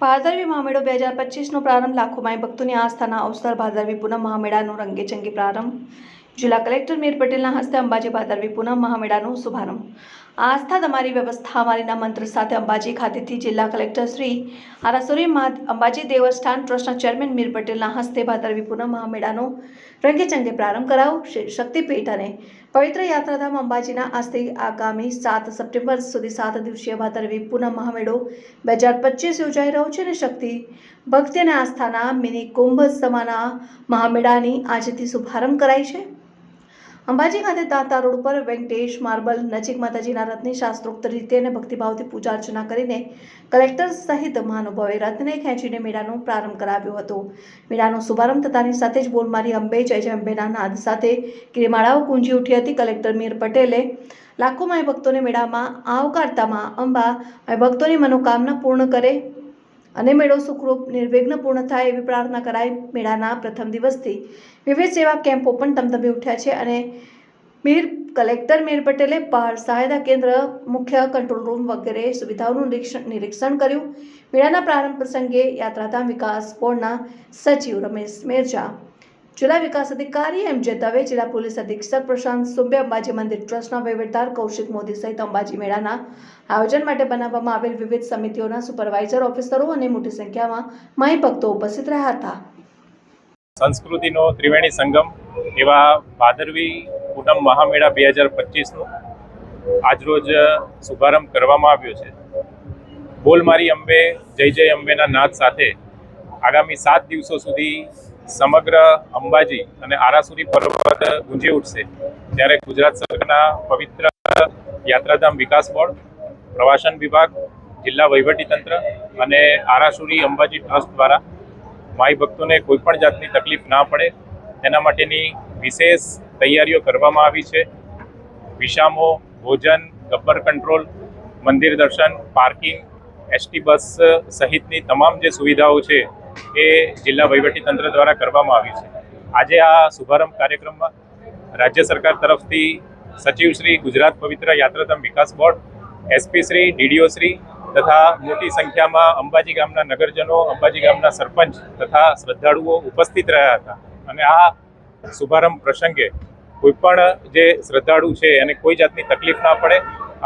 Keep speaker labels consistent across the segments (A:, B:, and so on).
A: ભાદરવી મહામેળો બે હજાર પચીસનો પ્રારંભ લાખો માઈ ભક્તોની આસ્થાના અવસર ભાદરવી પૂનમ મહામેળાનો રંગેચંગી પ્રારંભ. જિલ્લા કલેક્ટર મીર પટેલના હસ્તે અંબાજી ભાદરવી પૂનમ મહામેળાનો શુભારંભ. આસ્થા તમારી વ્યવસ્થા અમારીના મંત્ર સાથે અંબાજી ખાતેથી જિલ્લા કલેક્ટર શ્રી આરાસુરી અંબાજી દેવસ્થાન ટ્રસ્ટના ચેરમેન મીર પટેલના હસ્તે ભાદરવી પૂનમ મહામેળાનો રંગેચંગે પ્રારંભ કરાવ. શક્તિપીઠ અને પવિત્ર યાત્રાધામ અંબાજીના આજથી આગામી સાત સપ્ટેમ્બર સુધી સાત દિવસીય ભાદરવી પૂનમ મહામેળો બે હજાર પચીસ યોજાઈ રહ્યો છે અને શક્તિ ભક્તિ અને આસ્થાના મિની કુંભ સમાના મહામેળાની આજથી શુભારંભ કરાય છે. અંબાજી ખાતે દાતા રોડ પર વેંકટેશ માર્બલ નજીક માતાજીના રથની શાસ્ત્રોક્ત રીતે અને ભક્તિભાવથી પૂજા અર્ચના કરીને કલેક્ટર સહિત મહાનુભાવે રથને ખેંચીને મેળાનો પ્રારંભ કરાવ્યો હતો. મેળાનો શુભારંભ થતાની સાથે જ બોલમારી અંબે, જય જય અંબેના નાદ સાથે ગિરિમાળાઓ ગુંજી ઉઠી હતી કલેક્ટર મીર પટેલે. લાખો માય ભક્તોને મેળામાં આવકારતામાં અંબા ભક્તોની મનોકામના પૂર્ણ કરે અને મેળો સુખરૂપ, નિર્વિઘ્ન પૂર્ણ થાય એવી પ્રાર્થના કરાઈ મેળાના પ્રથમ દિવસથી. વિવિધ સેવા કેમ્પો પણ ધમધમી ઉઠ્યા છે અને મીર, કલેક્ટર મીર પટેલે પહાડ સહાયતા કેન્દ્ર, મુખ્ય કંટ્રોલ રૂમ વગેરે સુવિધાઓનું નિરીક્ષણ નિરીક્ષણ કર્યું. મેળાના પ્રારંભ પ્રસંગે યાત્રાધામ વિકાસ બોર્ડના સચિવ રમેશ મેરજા જિલ્લા વિકાસ અધિકારી એમ જે દવે જિલ્લા પોલીસ અધિક્ષક પ્રશાંત સુંબે અંબાજી મંદિર ટ્રસ્ટના વહીવટદાર કૌશિક મોદી સહિત અંબાજી મેળાના આયોજન માટે બનાવવામાં આવેલ વિવિધ સમિતિઓના સુપરવાઇઝર ઓફિસરો અને મોટી સંખ્યામાં માઈ ભક્તો ઉપસ્થિત રહ્યા હતા.
B: સંસ્કૃતિનો ત્રિવેણી સંગમ એવા ભાદરવી પૂનમ મહામેળા બે હજાર પચીસનો આજરોજ શુભારંભ કરવામાં આવ્યો છે. બોલ મારી અંબે, જય જય અંબેના નાદ સાથે આગામી સાત દિવસો સુધી સમગ્ર અંબાજી અને આરાસુરી પર્વત ગુંજી ઉઠશે ત્યારે ગુજરાત સરકારના પવિત્ર યાત્રાધામ વિકાસ બોર્ડ, પ્રવાસન વિભાગ, જિલ્લા વહીવટીતંત્ર અને આરાસુરી અંબાજી ટ્રસ્ટ દ્વારા માઈ ભક્તોને કોઈપણ જાતની તકલીફ ના પડે તેના માટેની વિશેષ તૈયારીઓ કરવામાં આવી છે. વિષામો ભોજન, ગબ્બર કંટ્રોલ, મંદિર દર્શન, પાર્કિંગ, એસટી બસ સહિતની તમામ જે સુવિધાઓ છે એ જિલ્લા વહીવટીતંત્ર દ્વારા કરવામાં આવી છે. આજે આ શુભારંભ કાર્યક્રમમાં રાજ્ય સરકાર તરફથી સચિવ શ્રી ગુજરાત પવિત્ર યાત્રાધામ વિકાસ board, SP Shri, DDO Shri તથા મોટી સંખ્યામાં અંબાજી ગામના નગરજનો, અંબાજી ગામના સરપંચ તથા શ્રદ્ધાળુઓ ઉપસ્થિત રહ્યા હતા. અને આ શુભારંભ પ્રસંગે કોઈપણ જે શ્રદ્ધાળુ છે એને કોઈ જાતની તકલીફ ના પડે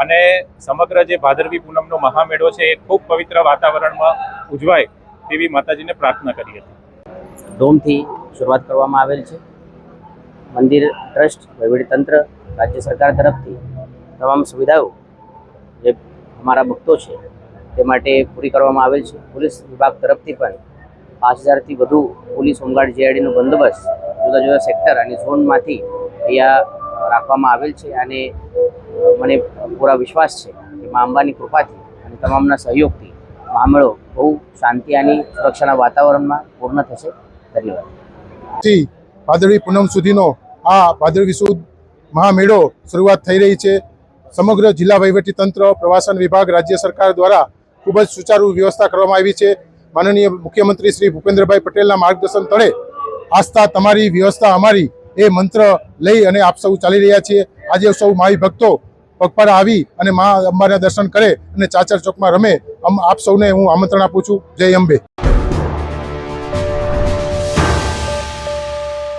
B: અને સમગ્ર જે ભાદરવી પૂનમનો મહામેળો છે એ ખૂબ પવિત્ર વાતાવરણમાં ઉજવાય તેવી માતાજીને પ્રાર્થના કરી હતી.
C: ડોમથી શરૂઆત કરવામાં આવેલ છે. મંદિર ટ્રસ્ટ વહીવટીતંત્ર રાજ્ય સરકાર તરફથી તમામ સુવિધાઓ જે અમારા ભક્તો છે તે માટે પૂરી કરવામાં આવેલ છે. પોલીસ વિભાગ તરફથી પણ પાંચ હજારથી વધુ પોલીસ હોમગાર્ડ જીઆઈડીનો બંદોબસ્ત જુદા જુદા સેક્ટર અને ઝોનમાંથી અહીંયા રાખવામાં આવેલ છે અને મને પૂરા વિશ્વાસ છે કે મા અંબાની કૃપાથી અને તમામના સહયોગથી મહામેળો બહુ શાંતિ અને સુરક્ષાના વાતાવરણમાં પૂર્ણ થશે. ધન્યવાદ.
D: ભાદરવી પૂનમ સુધીનો આ ભાદરવી સુદ મહામેળો શરૂઆત થઈ રહી છે. સમગ્ર જિલ્લા વહીવટી તંત્ર પ્રવાસન વિભાગ, રાજ્ય સરકાર દ્વારા ખૂબ જ સુચારુ વ્યવસ્થા કરવામાં આવી છે. માનનીય મુખ્યમંત્રી શ્રી ભૂપેન્દ્રભાઈ પટેલના માર્ગદર્શન તળે આસ્થા તમારી, વ્યવસ્થા અમારી એ મંત્ર લઈ અને આપ સૌ ચાલી રહ્યા છીએ. આજે સૌ માવી ભક્તો પગપાળા આવી અને મા અંબાના દર્શન કરે અને ચાચર ચોકમાં રમે. આપ સૌને હું આમંત્રણ આપું છું. જય અંબે.